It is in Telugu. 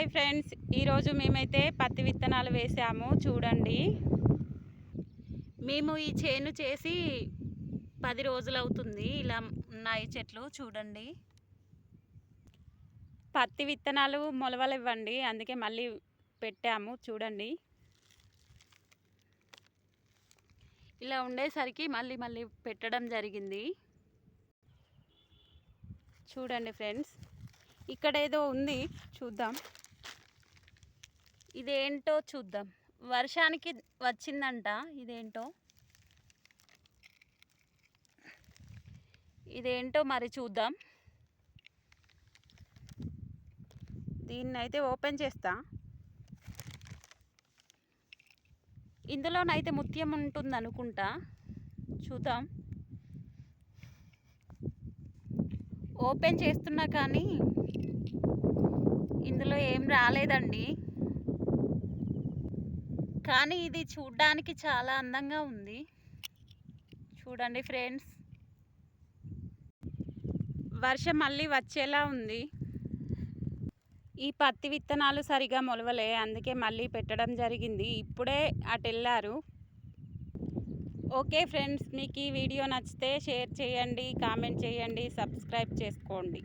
హాయ్ ఫ్రెండ్స్ ఈరోజు మేమైతే పత్తి విత్తనాలు వేసాము చూడండి. మేము ఈ చేను చేసి పది రోజులు అవుతుంది ఇలా ఉన్నాయి చెట్లు చూడండి. పత్తి విత్తనాలు మొలవలివ్వండి అందుకే మళ్ళీ పెట్టాము చూడండి. ఇలా ఉండేసరికి మళ్ళీ మళ్ళీ పెట్టడం జరిగింది. చూడండి ఫ్రెండ్స్ ఇక్కడ ఏదో ఉంది చూద్దాం. ఇదేంటో చూద్దాం. వర్షానికి వచ్చిందంట ఇదేంటో? ఇదేంటో మరి చూద్దాం. దీన్ని అయితే ఓపెన్ చేస్తా. ఇందులోనైతే ముత్యం ఉంటుంది అనుకుంటా చూద్దాం. ఓపెన్ చేస్తున్నా కానీ ఇందులో ఏం రాలేదండి. కానీ ఇది చూడ్డానికి చాలా అందంగా ఉంది. చూడండి ఫ్రెండ్స్. వర్షం మళ్ళీ వచ్చేలా ఉంది. ఈ పత్తి విత్తనాలు సరిగా మొలవలే అందుకే మళ్ళీ పెట్టడం జరిగింది. ఇప్పుడే అటు వెళ్ళారు. ఓకే ఫ్రెండ్స్ మీకు ఈ వీడియో నచ్చితే షేర్ చేయండి కామెంట్ చేయండి సబ్స్క్రైబ్ చేసుకోండి.